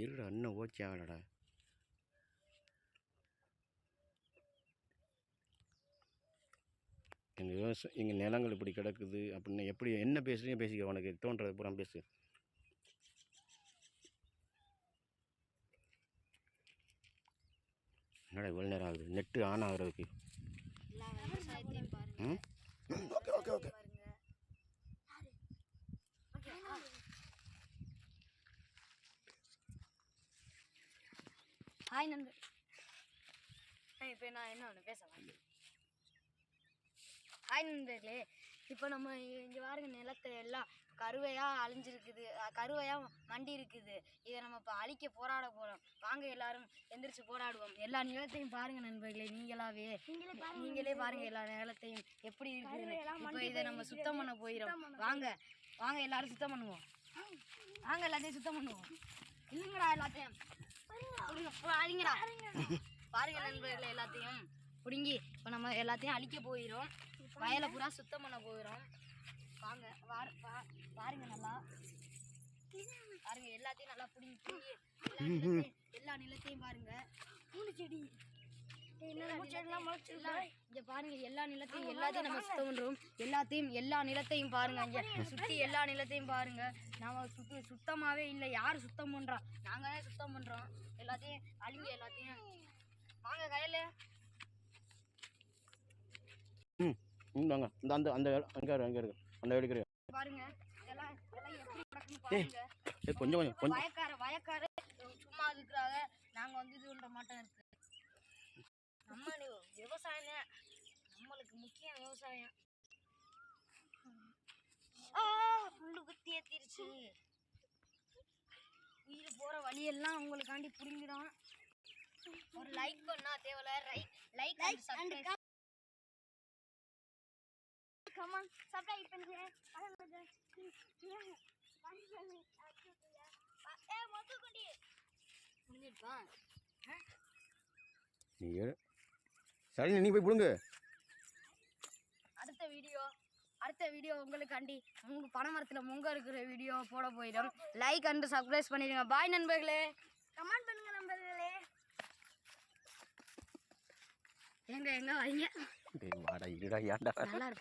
இருடா இன்னும் ஓகே ஆகலடா. எங்கள் விவசாயம் எங்கள் நிலங்கள் இப்படி கிடக்குது அப்படின்னு எப்படி என்ன பேசுறீங்க பேசிக்க உனக்கு தோன்றதை பூரா பேசு. என்னடா இவ்வளோ நேரம் ஆகுது? நெட்டு ஆன் ஆகுறதுக்கு. ம் ஓகே ஓகே ஓகே பாருங்க ஹாய் நண்பர். இப்போ நான் என்ன ஒன்று பேசலாம் ஹாய் நண்பர்களே இப்போ நம்ம இங்கே பாருங்க நிலத்தை எல்லாம் கருவையாக அழிஞ்சிருக்குது. கருவையாக மண்டி இருக்குது. இதை நம்ம இப்போ அழிக்க போராட போகிறோம் வாங்க எல்லாரும் எந்திரிச்சு போராடுவோம். எல்லா நிலத்தையும் பாருங்க நண்பர்களே நீங்களாவே. நீங்களே பாருங்க எல்லா நிலத்தையும் எப்படி இருக்குதுன்னு இப்போ இதை நம்ம சுத்தம் பண்ண போயிடும் வாங்க வாங்க எல்லாரும் சுத்தம் பண்ணுவோம். வாங்க எல்லாத்தையும் சுத்தம் பண்ணுவோம். இல்லைங்கடா எல்லாத்தையும். பாருங்கடா. பாருங்க. நண்பர்களே எல்லாத்தையும் பிடுங்கி இப்போ நம்ம எல்லாத்தையும் அழிக்க போயிடும் வயலை பூரா சுத்தம் பண்ண போயிடும் வாங்க பாருங்க நல்லா. பாருங்க எல்லாத்தையும் நல்லா பிடிங்கி பிடிங்கி எல்லா நிலத்தையும் எல்லா நிலத்தையும் பாருங்க. மூணு செடி. இங்க பாருங்க எல்லா நிலத்தையும் எல்லாத்தையும் நம்ம சுத்தம் பண்றோம் எல்லாத்தையும் எல்லா நிலத்தையும் பாருங்க இங்க. சுத்தி எல்லா நிலத்தையும் பாருங்க. நாம சுத்தி சுத்தமாவே இல்லை. யார் சுத்தம் பண்றா? நாங்க தான் சுத்தம் பண்றோம். எல்லாத்தையும் அழிங்க எல்லாத்தையும். வாங்க கையில. ம் வாங்க. இந்த அந்த அந்த அங்கே இருக்கு அங்கே இருக்கு அந்த எடுக்கிற பாருங்க. இதெல்லாம் இதெல்லாம் எப்படி கிடக்குன்னு பாருங்க. ஏ கொஞ்சம் கொஞ்சம் கொஞ்சம். வயக்கார வயக்கார சும்மா இருக்கிறாங்க நாங்க வந்து இது பண்ற மாட்டோம் இருக்கு நம்ம நீ- விவசாயம் தான். நம்மளுக்கு முக்கியம் விவசாயம். ஆ புல்லு குத்தி ஏத்திருச்சு. உயிர் போற வழியெல்லாம் உங்களுக்காண்டி புரிஞ்சிடும் ஒரு லைக் பண்ணா தேவையில்ல right like and subscribe come on subscribe பண்ணுங்க முடிஞ்சிருப்பா நீ சரி நீ போய் பிடுங்க. வீடியோ அடுத்த வீடியோ உங்களுக்காண்டி உங்க பனைமரத்தில் முங்க இருக்கிற வீடியோ போட போயிடும். லைக் அண்ட் சப்ஸ்கிரைப் பண்ணிடுங்க. பாய் நண்பர்களே. கமெண்ட் பண்ணுங்க நண்பர்களே. எங்க எங்க ஏன்டா? நல்லா இருக்கு.